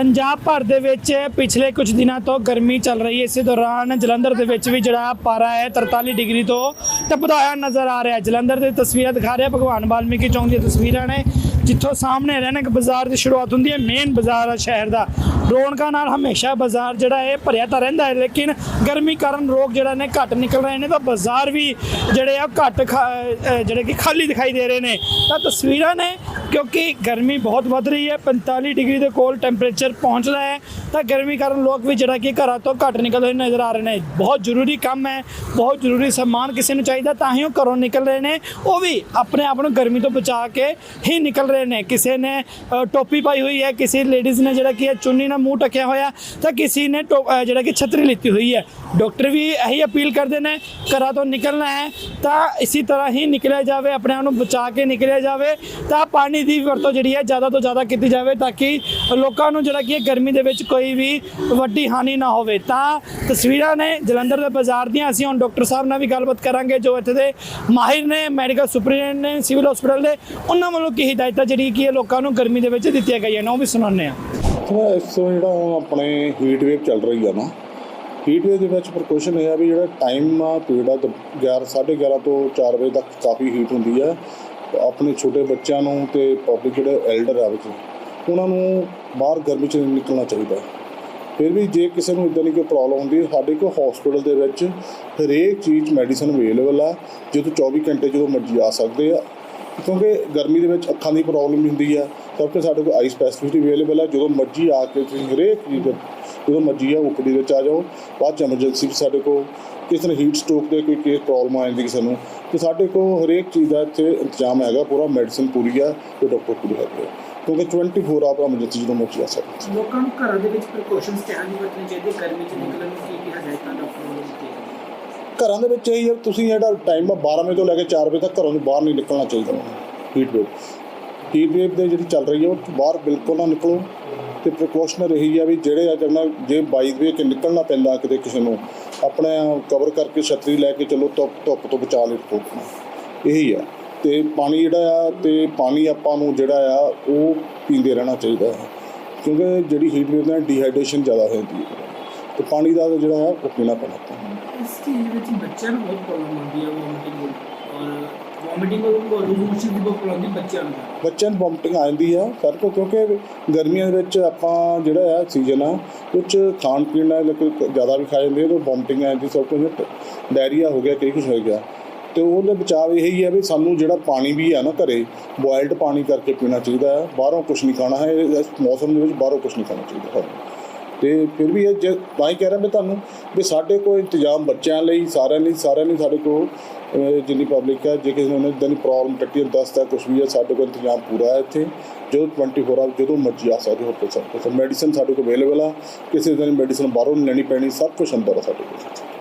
ਪੰਜਾਬ ਭਰ ਦੇ ਵਿੱਚ ਪਿਛਲੇ ਕੁਝ ਦਿਨਾਂ ਤੋਂ ਗਰਮੀ ਚੱਲ ਰਹੀ ਹੈ। ਇਸੇ ਦੌਰਾਨ ਜਲੰਧਰ ਦੇ ਵਿੱਚ ਵੀ ਜਿਹੜਾ ਪਾਰਾ ਹੈ 43 ਡਿਗਰੀ ਤੋਂ ਟੱਪਦਾ ਹੋਇਆ ਨਜ਼ਰ ਆ ਰਿਹਾ ਜਲੰਧਰ ਦੀ ਤਸਵੀਰਾਂ ਦਿਖਾ ਰਿਹਾ ਭਗਵਾਨ ਵਾਲਮੀਕੀ ਚੌਂਕ ਦੀਆਂ ਤਸਵੀਰਾਂ ਨੇ, ਜਿੱਥੋਂ ਸਾਹਮਣੇ ਰੈਨਕ ਬਾਜ਼ਾਰ ਦੀ ਸ਼ੁਰੂਆਤ ਹੁੰਦੀ ਹੈ। ਮੇਨ ਬਾਜ਼ਾਰ ਹੈ ਸ਼ਹਿਰ ਦਾ। ਰੌਣਕਾਂ ਨਾਲ ਹਮੇਸ਼ਾ ਬਾਜ਼ਾਰ ਜਿਹੜਾ ਹੈ, ਭਰਿਆ ਤਾਂ ਰਹਿੰਦਾ ਹੈ, ਲੇਕਿਨ ਗਰਮੀ ਕਾਰਨ ਲੋਕ ਜਿਹੜਾ ਨੇ ਘੱਟ ਨਿਕਲ ਰਹੇ ਨੇ, ਤਾਂ ਬਾਜ਼ਾਰ ਵੀ ਜਿਹੜੇ ਆ ਘੱਟ ਖਾ- ਜਿਹੜੇ ਕਿ ਖਾਲੀ ਦਿਖਾਈ ਦੇ ਰਹੇ ਨੇ। ਤਾਂ ਤਸਵੀਰਾਂ ਨੇ ਕਿਉਂਕਿ ਗਰਮੀ ਬਹੁਤ ਵੱਧ ਰਹੀ ਹੈ 45 ਡਿਗਰੀ ਦੇ ਕੋਲ ਟੈਂਪਰੇਚਰ ਪਹੁੰਚਦਾ ਹੈ, ਤਾਂ ਗਰਮੀ ਕਾਰਨ ਲੋਕ ਵੀ ਜਿਹੜਾ ਕਿ ਘਰਾਂ ਤੋਂ ਘੱਟ ਨਿਕਲ ਹੋਏ ਨਜ਼ਰ ਆ ਰਹੇ ਨੇ। ਬਹੁਤ ਜ਼ਰੂਰੀ ਕੰਮ ਹੈ, ਬਹੁਤ ਜ਼ਰੂਰੀ ਸਮਾਨ ਕਿਸੇ ਨੂੰ ਚਾਹੀਦਾ, ਤਾਂ ਹੀ ਉਹ ਘਰੋਂ ਨਿਕਲ ਰਹੇ ਨੇ। ਉਹ ਵੀ ਆਪਣੇ ਆਪ ਨੂੰ ਗਰਮੀ ਤੋਂ ਬਚਾ ਕੇ ਹੀ ਨਿਕਲ ਰਹੇ ਨੇ। ਕਿਸੇ ਨੇ ਟੋਪੀ ਪਾਈ ਹੋਈ ਹੈ, ਕਿਸੇ ਲੇਡੀਜ਼ ਨੇ ਜਿਹੜਾ ਕਿ ਚੁੰਨੀ ਨਾਲ ਮੂੰਹ ਟਕਿਆ ਹੋਇਆ, ਤਾਂ ਕਿਸੇ ਨੇ ਟੋ- ਜਿਹੜਾ ਕਿ ਛਤਰੀ ਲਿੱਤੀ ਹੋਈ ਹੈ। ਡਾਕਟਰ ਵੀ ਇਹੀ ਅਪੀਲ ਕਰਦੇ ਨੇ, ਘਰਾਂ ਤੋਂ ਨਿਕਲਣਾ ਹੈ, ਤਾਂ ਇਸੇ ਤਰ੍ਹਾਂ ਹੀ ਨਿਕਲਿਆ ਜਾਵੇ, ਆਪਣੇ ਆਪ ਨੂੰ ਬਚਾ ਕੇ ਨਿਕਲਿਆ ਜਾਵੇ, ਤਾਂ ਪਾਣੀ ਦੀ ਵਰਤੋਂ ਜਿਹੜੀ ਹੈ ਜ਼ਿਆਦਾ ਤੋਂ ਜ਼ਿਆਦਾ ਕੀਤੀ ਜਾਵੇ ਤਾਂ ਕਿ ਲੋਕਾਂ ਨੂੰ ਜਿਹੜਾ ਕਿ ਗਰਮੀ ਦੇ ਵਿੱਚ ਕੋਈ ਵੀ ਵੱਡੀ ਹਾਨੀ ਨਾ ਹੋਵੇ। ਤਾਂ ਤਸਵੀਰਾਂ ਨੇ ਜਲੰਧਰ ਦੇ ਬਾਜ਼ਾਰ ਦੀਆਂ, ਅਸੀਂ ਹੁਣ ਡਾਕਟਰ ਸਾਹਿਬ ਨਾਲ ਵੀ ਗੱਲਬਾਤ ਕਰਾਂਗੇ ਜੋ ਇੱਥੇ ਦੇ ਮਾਹਿਰ ਨੇ, ਮੈਡੀਕਲ ਸੁਪਰੀਡੈਂਟ ਨੇ, ਸਿਵਲ ਹਸਪੀਟਲ ਦੇ, ਉਹਨਾਂ ਵੱਲੋਂ ਕੀ ਹਦਾਇਤਾਂ ਜਿਹੜੀ ਕਿ ਲੋਕਾਂ ਨੂੰ ਗਰਮੀ ਦੇ ਵਿੱਚ ਦਿੱਤੀਆਂ ਗਈਆਂ ਨੇ, ਉਹ ਵੀ ਸੁਣਾਉਂਦੇ ਆ ਇਸ ਤੋਂ ਜਿਹੜਾ ਆਪਣੇ ਹੀਟ ਵੇਵ ਚੱਲ ਰਹੀ ਆ ਨਾ ਹੀਟ ਵੇਵ ਦੇ ਵਿੱਚ ਪ੍ਰਕੋਸ਼ਨ ਇਹ ਆ ਵੀ ਜਿਹੜਾ ਟਾਈਮ ਆ ਪੀਰੀਅਡ ਆ 11 11:30 ਤੋਂ 4 ਵਜੇ ਤੱਕ ਕਾਫੀ ਹੀਟ ਹੁੰਦੀ ਆ। ਆਪਣੇ ਛੋਟੇ ਬੱਚਿਆਂ ਨੂੰ ਤੇ ਪਬਲਿਕ ਜਿਹੜੇ ਐਲਡਰ ਆ ਵਿੱਚ, ਉਹਨਾਂ ਨੂੰ ਬਾਹਰ ਗਰਮੀ 'ਚ ਨਹੀਂ ਨਿਕਲਣਾ ਚਾਹੀਦਾ। ਫਿਰ ਵੀ ਜੇ ਕਿਸੇ ਨੂੰ ਇਦਾਂ ਦੀ ਕੋਈ ਪ੍ਰੋਬਲਮ ਹੁੰਦੀ ਹੈ, ਸਾਡੇ ਕੋਲ ਹਸਪੀਟਲ ਦੇ ਵਿੱਚ ਹਰੇਕ ਚੀਜ਼ ਮੈਡੀਸਨ ਅਵੇਲੇਬਲ ਆ ਜਦੋਂ 24 ਘੰਟੇ ਜਦੋਂ ਮਰਜ਼ੀ ਆ ਸਕਦੇ ਆ ਕਿਉਂਕਿ ਗਰਮੀ ਦੇ ਵਿੱਚ ਅੱਖਾਂ ਦੀ ਪ੍ਰੋਬਲਮ ਵੀ ਹੁੰਦੀ ਆ ਸਭ ਸਾਡੇ ਕੋਲ ਆਈ ਸਪੈਸਿਫਿਟੀ ਅਵੇਲੇਬਲ ਆ, ਜਦੋਂ ਮਰਜ਼ੀ ਆ ਕੇ ਤੁਸੀਂ ਹਰੇਕ ਚੀਜ਼ ਜਦੋਂ ਮਰਜ਼ੀ ਆ ਓਪੀਡੀ ਵਿੱਚ ਆ ਜਾਓ, ਬਾਅਦ ਚ ਐਮਰਜੈਂਸੀ ਸਾਡੇ ਕੋਲ ਕਿਸੇ ਨੇ ਹੀਟ ਸਟ੍ਰੋਕ ਦੇ ਕੋਈ ਕੇਸ ਪ੍ਰੋਬਲਮ ਆ ਜਾਂਦੀ ਕਿਸੇ ਨੂੰ, ਤੇ ਸਾਡੇ ਕੋਲ ਹਰੇਕ ਚੀਜ਼ ਦਾ ਇੱਥੇ ਇੰਤਜ਼ਾਮ ਹੈਗਾ, ਪੂਰਾ ਮੈਡੀਸਨ ਪੂਰੀ ਆ, ਤੇ ਡਾਕਟਰ ਪੂਰੇ ਹੈਗੇ ਆ। ਕਿਉਂਕਿ 24 ਆਵਰ ਐਮਰਜੈਂਸੀ ਜਦੋਂ ਮਰਜ਼ੀ ਆ ਸਕਦੀ ਲੋਕਾਂ ਨੂੰ ਘਰਾਂ ਦੇ ਵਿੱਚ ਪ੍ਰੀਕਾਸ਼ਨਸ ਧਿਆਨ ਵਰਤਣੇ ਚਾਹੀਦੇ ਗਰਮੀ ਚ ਨਿਕਲਣ ਨੂੰ ਕੀ ਕੀ ਹਦਾਇਤਾਂ ਡਾਕਟਰ ਵੱਲੋਂ ਦਿੱਤੀਆਂ ਘਰਾਂ ਦੇ ਵਿੱਚ ਇਹੀ ਆ, ਤੁਸੀਂ ਜਿਹੜਾ ਟਾਈਮ ਆ 12 ਵਜੇ ਤੋਂ ਲੈ ਕੇ 4 ਵਜੇ ਤੱਕ ਘਰੋਂ ਦੀ ਬਾਹਰ ਨਹੀਂ ਨਿਕਲਣਾ ਚਾਹੀਦਾ। ਹੀਟ ਵੇਵ ਹੀਟ ਵੇਵ ਦੇ ਜਿਹੜੀ ਚੱਲ ਰਹੀ ਹੈ ਉਹ ਬਾਹਰ ਬਿਲਕੁਲ ਨਾ ਨਿਕਲੋ। ਤੇ ਪ੍ਰੀਕਾਸ਼ਨਰ ਇਹੀ ਆ ਵੀ ਜਿਹੜੇ ਅੱਜ ਨਾ ਜੇ ਬਾਈਕ ਵੇ ਕਿ ਨਿਕਲਣਾ ਪੈਂਦਾ ਕਿਤੇ ਕਿਸੇ ਨੂੰ, ਆਪਣੇ ਕਵਰ ਕਰਕੇ ਛਤਰੀ ਲੈ ਕੇ ਚਲੋ, ਧੁੱਪ ਧੁੱਪ ਤੋਂ ਬਚਾ ਲੈ ਰੱਖੋ ਇਹੀ ਆ। ਤੇ ਪਾਣੀ ਜਿਹੜਾ ਆ, ਤੇ ਪਾਣੀ ਆਪਾਂ ਨੂੰ ਜਿਹੜਾ ਆ, ਉਹ ਪੀਂਦੇ ਰਹਿਣਾ ਚਾਹੀਦਾ ਹੈ। ਕਿਉਂਕਿ ਜਿਹੜੀ ਹੀਟ ਵੇਵ ਨਾਲ ਡੀਹਾਈਡਰੇਸ਼ਨ ਜ਼ਿਆਦਾ ਹੋ ਜਾਂਦੀ ਹੈ। ਤੇ ਪਾਣੀ ਦਾ ਜਿਹੜਾ ਆ, ਉਹ ਪੀਣਾ ਪੈਣਾ। ਇਸ ਚੀਜ਼ ਵਿੱਚ ਬੱਚਿਆਂ ਨੂੰ ਬਹੁਤ ਪ੍ਰੋਬਲਮ ਆਉਂਦੀ ਹੈ ਵੋਮਿਟਿੰਗ ਔਰ ਵੋਮਿਟਿੰਗ ਔਰ ਲੂਜ਼ਮੋਸ਼ਨ ਦੀ ਬਹੁਤ ਪ੍ਰੋਬਲਮ ਆਉਂਦੀ ਬੱਚਿਆਂ ਨੂੰ। ਬੱਚਿਆਂ ਨੂੰ ਵੋਮਟਿੰਗ ਆ ਜਾਂਦੀ ਆ ਸਰ ਤੋਂ ਕਿਉਂਕਿ ਗਰਮੀਆਂ ਦੇ ਵਿੱਚ ਆਪਾਂ ਜਿਹੜਾ ਆ ਸੀਜ਼ਨ ਆ ਕੁਝ ਖਾਣ ਪੀਣ ਨਾਲ ਕੋਈ ਜ਼ਿਆਦਾ ਵੀ ਖਾ ਜਾਂਦੇ ਤਾਂ ਵੋਮਟਿੰਗ ਆ ਜਾਂਦੀ ਸਭ ਕੁਝ ਡਾਇਰੀਆ ਹੋ ਗਿਆ ਕਈ ਕੁਝ ਹੋ ਗਿਆ। ਤੇ ਉਹਦੇ ਬਚਾਅ ਇਹ ਹੀ ਆ ਵੀ ਸਾਨੂੰ ਜਿਹੜਾ ਪਾਣੀ ਵੀ ਆ ਨਾ ਘਰੇ ਬੋਇਲਡ ਪਾਣੀ ਕਰਕੇ ਪੀਣਾ ਚਾਹੀਦਾ ਹੈ। ਬਾਹਰੋਂ ਕੁਝ ਨਹੀਂ ਖਾਣਾ ਹੈ, ਇਸ ਮੌਸਮ ਦੇ ਵਿੱਚ ਬਾਹਰੋਂ ਕੁਝ ਨਹੀਂ ਖਾਣਾ ਚਾਹੀਦਾ। ਹੈ ਤੇ ਫਿਰ ਵੀ ਇਹ ਜੇ ਤਾਂ ਹੀ ਕਹਿ ਰਿਹਾ ਮੈਂ ਤੁਹਾਨੂੰ ਵੀ ਸਾਡੇ ਕੋਲ ਇੰਤਜ਼ਾਮ ਬੱਚਿਆਂ ਲਈ ਸਾਰਿਆਂ ਲਈ ਸਾਰਿਆਂ ਲਈ ਸਾਡੇ ਕੋਲ ਅਹ, ਜਿੰਨੀ ਪਬਲਿਕ ਹੈ ਜੇ ਕਿਸੇ ਨੂੰ ਇਦਾਂ ਦੀ ਪ੍ਰੋਬਲਮ ਟੱਟੀ ਦਸਤ ਹੈ ਕੁਝ ਵੀ ਹੈ ਸਾਡੇ ਕੋਲ ਇੰਤਜ਼ਾਮ ਪੂਰਾ ਹੈ ਇੱਥੇ। ਜੋ 24 ਆਵਰ ਜਦੋਂ ਮਰਜ਼ੀ ਆ ਸਕਦੇ ਹੋ ਸਭ ਕੁਝ ਮੈਡੀਸਨ ਸਾਡੇ ਕੋਲ ਅਵੇਲੇਬਲ ਆ। ਕਿਸੇ ਦਿਨ ਮੈਡੀਸਨ ਬਾਹਰੋਂ ਨਹੀਂ ਲੈਣੀ ਪੈਣੀ ਸਭ ਕੁਝ ਅੰਦਰ ਆ ਸਾਡੇ ਕੋਲ।